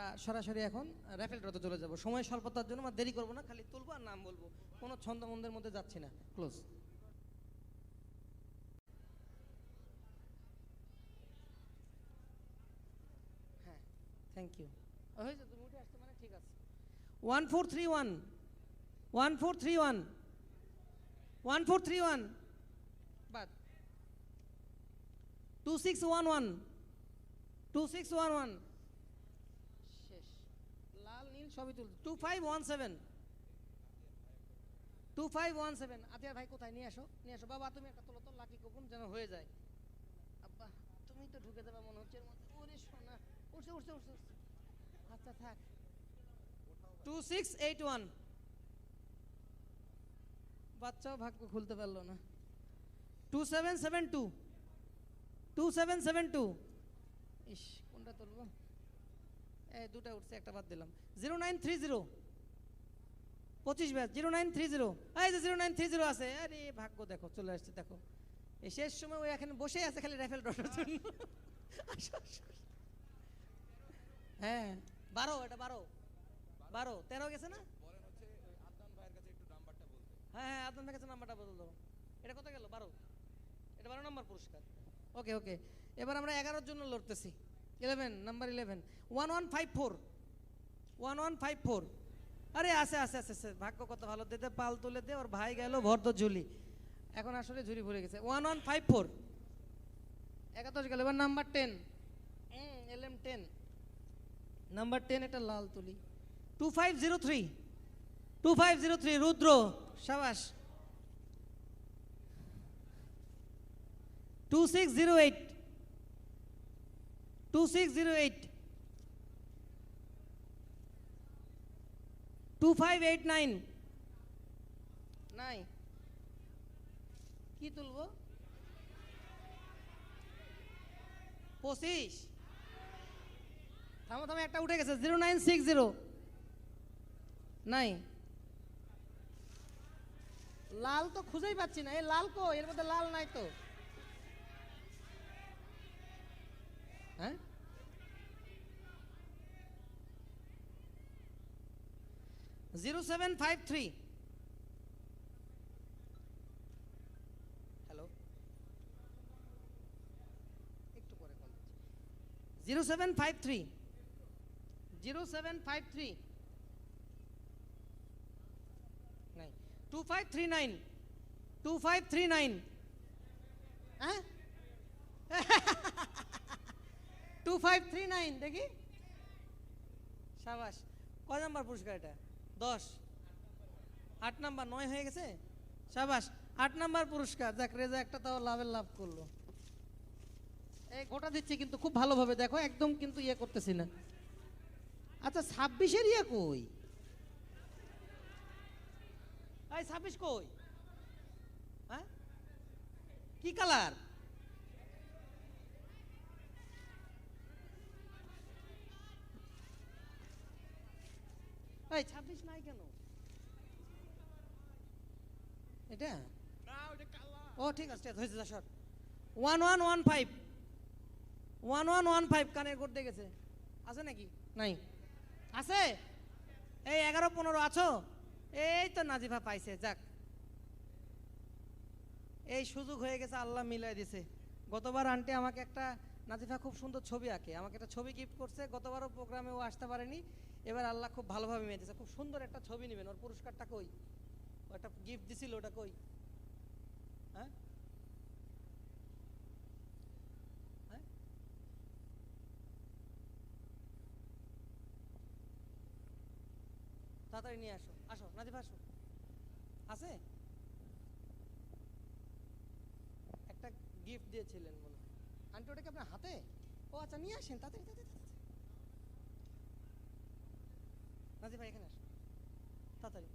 আমরা সরাসরি এখন র্যাফেল ড্রতে চলে যাব। সময় স্বল্পতার জন্য আমরা দেরি করব না খালি তুলবো আর নাম বলব। কোনো ছন্দমন্দের মধ্যে যাচ্ছি না। ক্লোজ। হ্যাঁ থ্যাংক ইউ হয়েছে তুমি উঠে আসতে মানে ঠিক আছে। One four three one. One four three one. One four three one. বাদ। Two six one one. Two six one one. সবই তুলছে। Two five one seven two five one seven Atiar ভাই কোথায়? নিয়ে আসো নিয়ে আসো। বাবা, তুমি একটা তোলো তো লাকি কুপন যেন হয়ে যায়। আব্বা, তুমি তো ঢুকে দেবে মনে হচ্ছে এর মধ্যে। ওরে সোনা উঠছে উঠছে উঠছে আচ্ছা থাক। টু সিক্স এইট ওয়ান বাচ্চাও ভাগ্য খুলতে পারল না। Two seven seven two two seven seven two ইস, কোনটা তুলবো? দুটা উঠছে, একটা বাদ দিলাম। Zero nine three zero. পঁচিশ জিরো নাইন থ্রি জিরো। এই যে জিরো নাইন থ্রি জিরো আছে, আরে ভাগ্য দেখো, চলে আসছে, দেখো। এই শেষ সময় ওই এখানে বসেই আছে খালি রাইফেল। হ্যাঁ বারো, এটা বারো। বারো, তেরো গেছে না? আদনান হ্যাঁ হ্যাঁ আপনার কাছে নাম্বারটা বদল এটা কত গেল? বারো। এটা বারো নম্বর পুরস্কার। ওকে ওকে। এবার আমরা এগারোর জন্য লড়তেছি। Eleven number eleven one one five four one one five four আরে আছে আছে আছে আছে ভাগ্য কত ভালো। দে পাল তুলে দে, ওর ভাই গেল ভর্দ ঝুলি। এখন আসলে ঝুলি ভরে গেছে। ওয়ান ওয়ান ফাইভ ফোর একাদশ গেল। এবার number ten L M ten number ten একটা লাল তুলি। Two five zero three two five zero three Rudra, সাবাস। Two six zero eight two six zero eight two five eight nine নাই কি তুলবো? পঁচিশ। থামো থামো একটা উঠে গেছে। জিরো নাইন সিক্স জিরো নাই লাল তো খুঁজেই পাচ্ছি না। এই লাল কো এর মধ্যে লাল নাই তো। হ্যাঁ? Zero seven five three. Hello? একটু পরে call zero seven five three. Zero seven five three. নাই। Two five three nine. Two five three nine. হ্যাঁ? টু ফাইভ থ্রি নাইন দেখি। সাবাস, কয় নাম্বার পুরস্কার এটা? দশ। আট নাম্বার, নয় হয়ে গেছে? সাবাস, আট নাম্বার পুরস্কার। যাক, রেজা একটা তাও লাভের লাভ করল। এই গোটা দিচ্ছি কিন্তু খুব ভালোভাবে। দেখো, একদম কিন্তু ইয়ে করতেছি না। আচ্ছা ছাব্বিশের ইয়ে কই? ছাব্বিশ কই? হ্যাঁ? কি কালার? এই ছাব্বিশ নাই কেন এটা ও ঠিক আছে ঠিক আছে, হয়েছে সর one one one five one one one five কানের করতে গেছে আছে নাকি নাই আছে এই এগারো পনেরো আছো এই তো নাজিফা পাইছে যাক এই সুযোগ হয়ে গেছে আল্লাহ মিলাই দিছে গতবার আন্টি আমাকে একটা নাজিফা খুব সুন্দর ছবি আঁকে। আমাকে একটা ছবি গিফট করছে, গতবারও প্রোগ্রামে ও আসতে পারেনি। এবার আল্লাহ খুব ভালোভাবে মেয়ে দিয়েছে খুব সুন্দর একটা ছবি নেবেন। ওর পুরস্কারটা কই? ও একটা গিফট দিছিল, ওটা কই? হ্যাঁ? হ্যাঁ? তাড়াতাড়ি নিয়ে আসো। আসো, নাজিফ আসো। আছে? একটা গিফট দিয়েছিলেন মনে আন্টি ওটা কি আপনার হাতে? ও আচ্ছা নিয়ে আসেন, তাড়াতাড়ি তাড়াতাড়ি। নাজিফ ভাই, এখানে আসো তাড়াতাড়ি।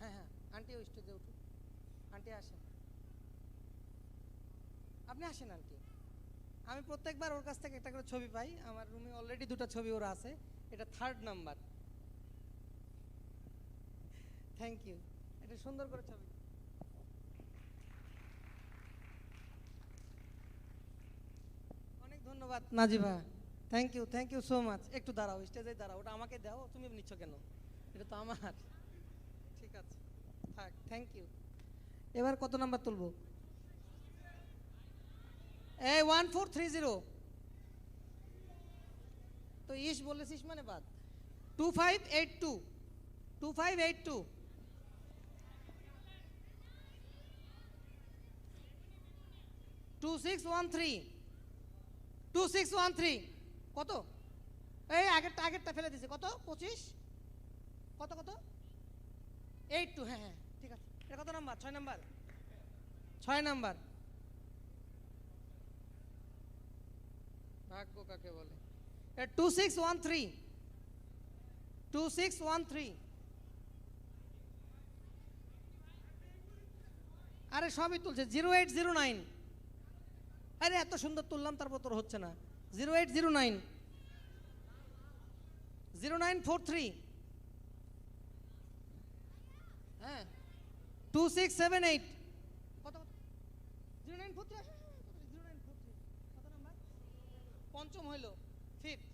হ্যাঁ হ্যাঁ আন্টি ওই স্টেজে উঠুন আন্টি আসেন। আপনি আসেন, আন্টি। আমি প্রত্যেকবার ওর কাছ থেকে একটা করে ছবি পাই। আমার রুমে অলরেডি দুটো ছবি ওরা আছে। এটা থার্ড নাম্বার থ্যাংক ইউ এটা সুন্দর করে ছবি। ধন্যবাদ Najiba. Thank you thank you so much একটু দাঁড়াও স্টেজে দাঁড়াও, ওটা আমাকে দাও, তুমি নিচ্ছ কেন? এটা তো আমার। ঠিক আছে, থাক থ্যাংক ইউ এবার কত নাম্বার তুলবো? এই ওয়ান ফোর থ্রি জিরো তো ইস বলেছিস মানে বাদ। Two five eight two two five eight two two six one three two six one three কত? এই আগেরটা আগেরটা ফেলে দিছে কত? পঁচিশ? কত কত? এইট টু হ্যাঁ হ্যাঁ ঠিক আছে। এটা কত নাম্বার? ছয় নাম্বার? ছয় নাম্বার। ভাগ্য কাকে বলে? Two six one three two six one three আরে সবই তুলছে। জিরো এইট জিরো নাইন আরে, এত সুন্দর তুললাম, তারপর তোর হচ্ছে না। Zero eight zero nine. Zero nine four three. হ্যাঁ। Two six seven eight. কত zero nine four three zero nine four three. কত নাম্বার? পঞ্চম হইল ফিফথ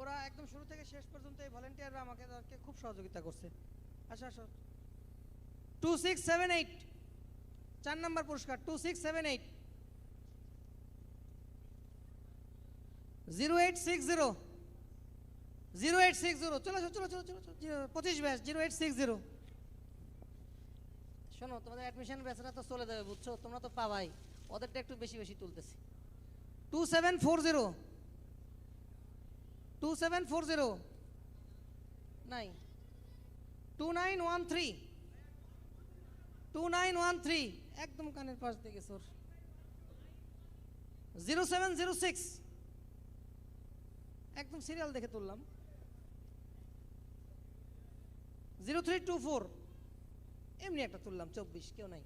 ওরা একদম শুরু থেকে শেষ পর্যন্ত এই ভলেন্টিয়াররা আমাকে খুব সহযোগিতা করছে। আসো আসো। Two six seven eight. চার নম্বর পুরস্কার two six seven eight zero eight six zero zero eight six zero চলো চলো চলো চলো পঁচিশ batch zero eight six zero শোনো তোমাদের অ্যাডমিশন ব্যাচরা তো চলে যাবে বুঝছ? তোমরা তো পাবাই। ওদেরটা একটু বেশি বেশি তুলতেছি। Two seven four zero two seven four zero নাই। Two nine one three two nine one three একদম কানের পাশ থেকে সোর জিরো সেভেন জিরো সিক্স একদম সিরিয়াল দেখে তুললাম। জিরো থ্রি টু ফোর এমনি একটা তুললাম, চব্বিশ, কেউ নাই।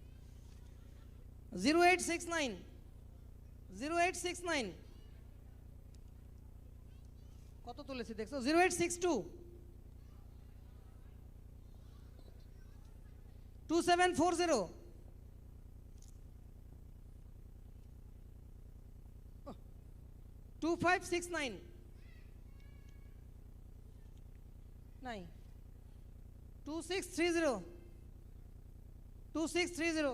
Zero eight six nine zero eight six nine কত তুলেছি দেখছ? Zero eight six two two seven four zero two five six nine নাই two six three zero two six three zero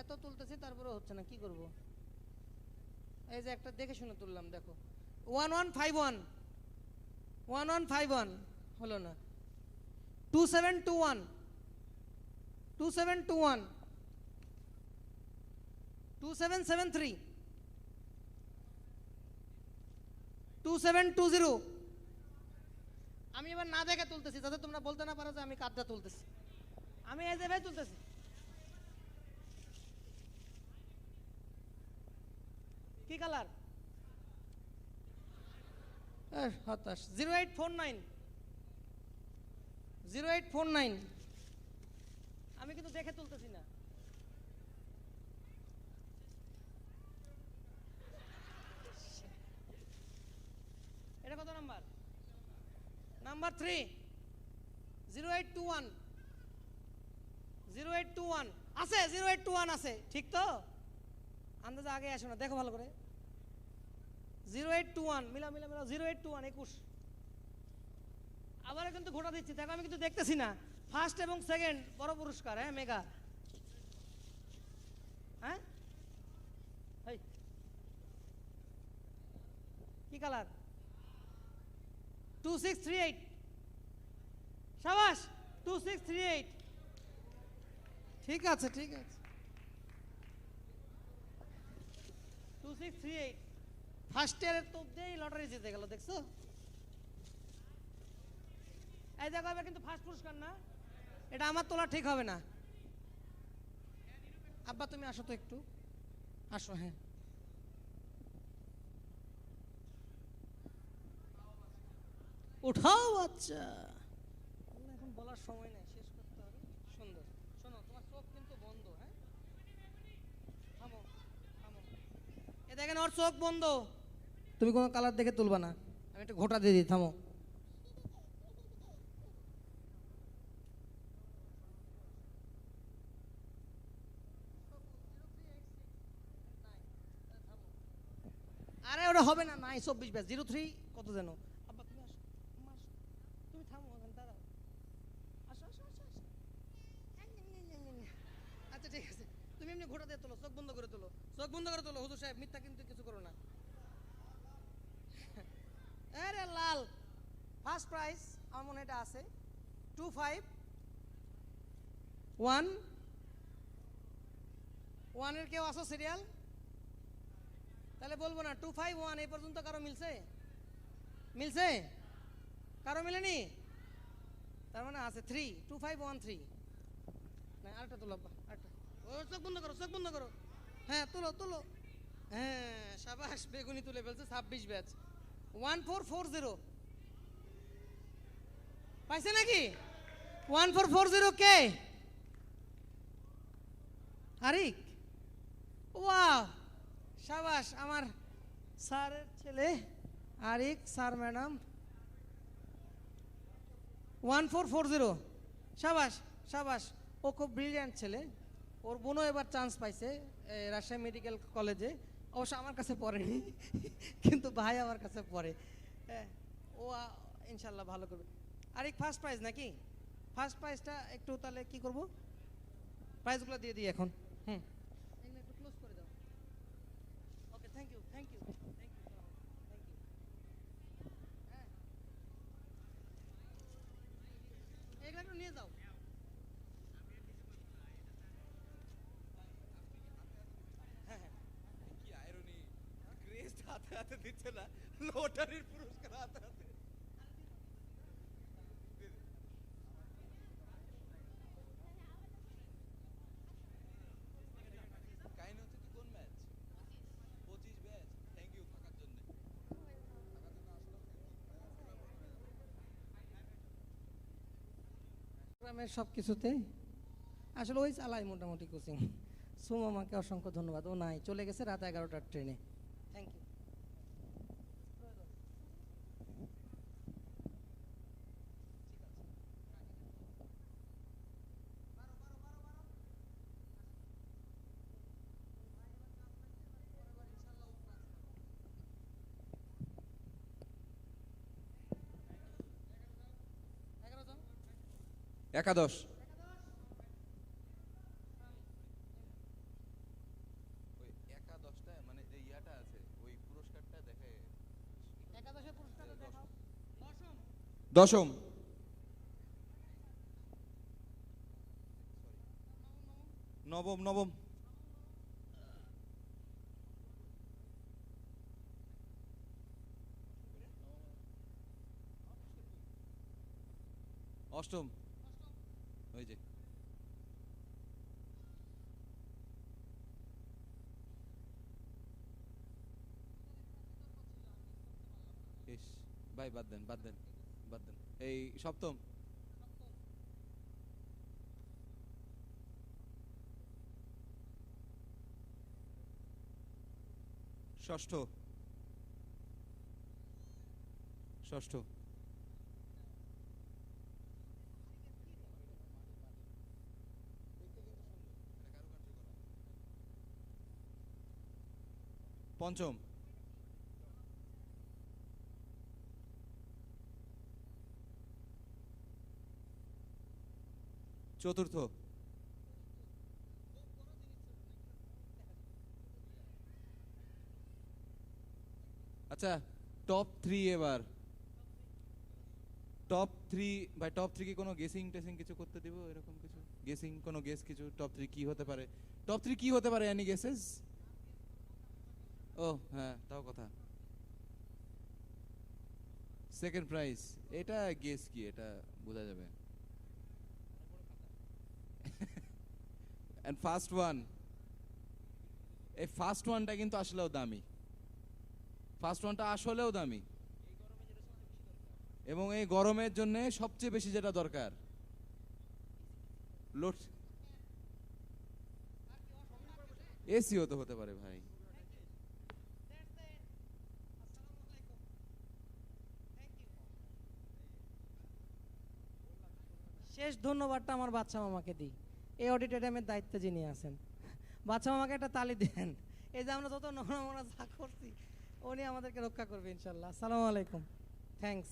এত তুলতেছি, তারপরে হচ্ছে না, কি করব? এই যে একটা দেখে শুনে তুললাম, দেখো। One one five one one one five one হলো না। Two seven two one two seven two one two seven seven three two seven two zero আমি এবার না দেখে তুলতেছি, যাতে তোমরা বলতে না পারো যে আমি কাদটা তুলতেছি। আমি এই যে ভাই তুলতেছি। কি কালার? হতাশ। Zero eight four nine zero eight four nine আমি কিন্তু দেখে তুলতেছি না। এটা কত number? Number three. Zero eight two one. Zero eight two one. আছে, জিরো এইট টু ওয়ান আছে। ঠিক তো? আন্দাজে আগে আসো না, দেখো ভালো করে। Zero eight two one. মিলা মিলা মিলা জিরো এইট টু ওয়ান, একুশ। আবারও কিন্তু ঘোটা দিচ্ছি। দেখো, আমি কিন্তু দেখতেছি না। ফার্স্ট এবং সেকেন্ড বড় পুরস্কার হ্যাঁ মেগা। হ্যাঁ? কি colour? Two six three eight সাবাস টু সিক্স থ্রি এইট ঠিক আছে ঠিক আছে। Two six three eight first ইয়ারের তো দিয়েই লটারি জিতে গেল দেখছ? এই দেখো এবার কিন্তু ফার্স্ট পুরস্কার না। এটা আমার তোলা ঠিক হবে না। আব্বা, তুমি আসো তো একটু। আসো হ্যাঁ। উঠাও বাচ্চা। এখন বলার সময় নেই, শেষ করতে হবে। সুন্দর। শোনো, তোমার চোখ কিন্তু বন্ধ হ্যাঁ? থামো থামো। এ দেখেন, ওর চোখ বন্ধ। তুমি কোনো কালার দেখে তুলবা না। আমি একটু ঘোটা দিয়ে দিই, থামো। হবে না নাই চব্বিশ ব্যাচ। জিরো থ্রি, কত যেন? তুমি এমনি ঘোটা দিয়ে তোলো, চোখ বন্ধ করে তোলো। চোখ বন্ধ করে তোলো, হুজুর সাহেব, মিথ্যা কিন্তু কিছু করো না। আরে লাল ফার্স্ট প্রাইস আমার মনে এটা আছে। টু ফাইভ ওয়ান ওয়ানের কেউ আসো সিরিয়াল তাহলে বলব না টু ফাইভ ওয়ান এই পর্যন্ত কারও মিলছে? মিলছে? কারও মিলেনি? তার মানে আছে three two five one three না, আরেকটা তোলো আরেকটা। চোখ বন্ধ করো, চোখ বন্ধ করো। হ্যাঁ তোলো তোলো। হ্যাঁ সাবাস, বেগুনি তুলে ফেলছে, ছাব্বিশ batch. One four four zero পাইছে নাকি? ওয়ান ফোর ফোর জিরো কে? হারিক? ওয়াও। সাবাস, আমার স্যারের ছেলে Arik, sir madam. One four four zero. সাবাস সাবাস, ও খুব ব্রিলিয়ান্ট ছেলে। ওর বোনও এবার চান্স পাইছে রাজশাহী মেডিকেল কলেজে অবশ্য আমার কাছে পড়েনি, কিন্তু ভাই আমার কাছে পড়ে। ও ইনশাল্লাহ ভালো করবে। আরিক ফার্স্ট প্রাইজ নাকি? ফার্স্ট প্রাইজটা একটু তাহলে কি করব? প্রাইজগুলো দিয়ে দিই এখন। হুম এগুলো একটু ক্লোজ করে দাও okay thank you thank you thank you thank you এগুলো একটু নিয়ে যাও হ্যাঁ হ্যাঁ কি আয়রনি ক্রেস্ট হাতে হাতে দিচ্ছে না লটারির পুরস্কার হাতে হাতে কাহিনী হচ্ছে তুই কোন ম্যাচ পঁচিশ ব্যাচ থ্যাংক ইউ থাকার জন্য গ্রামের সব কিছুতে আসলে ওই চালাই মোটামুটি কোচিং। সুমামাকে অসংখ্য ধন্যবাদ। ও নাই, চলে গেছে রাত এগারোটার ট্রেনে থ্যাংক ইউ একাদশ ওই একাদশটা মানে যে ইয়াটা আছে ওই পুরস্কারটা দেখে একাদশের পুরস্কারটা দশম দশম। নবম নবম। অষ্টম ওই যে ইস ভাই বাদ দেন বাদ দেন বাদ দেন। এই সপ্তম। ষষ্ঠ। ষষ্ঠ। পঞ্চম। চতুর্থ। আচ্ছা টপ থ্রি এবার। টপ থ্রি ভাই টপ থ্রি কি কোনো গেসিং টেসিং কিছু করতে দিব? এরকম কিছু? গেসিং কোনো গেস কিছু? টপ থ্রি কি হতে পারে? টপ থ্রি কি হতে পারে? এনি গেসেস ও হ্যাঁ তাও কথা। সেকেন্ড প্রাইজ এটা গেস কি? এটা বোঝা যাবে। এন্ড ফার্স্ট ওয়ান এই ফার্স্ট ওয়ানটা কিন্তু আসলেও দামি। ফার্স্ট ওয়ানটা আসলেও দামি। এবং এই গরমের জন্য সবচেয়ে বেশি যেটা দরকার। লোড এসিও তো হতে পারে ভাই। ধন্যবাদটা আমার বাচ্চা মামাকে দিই। এই অডিটোরিয়ামের দায়িত্বে যিনি আছেন। বাচ্চা মামাকে একটা তালি দেন। এই যে আমরা যত নমনা যা করছি, উনি আমাদেরকে রক্ষা করবে ইনশাল্লাহ। আসসালামু আলাইকুম। থ্যাঙ্কস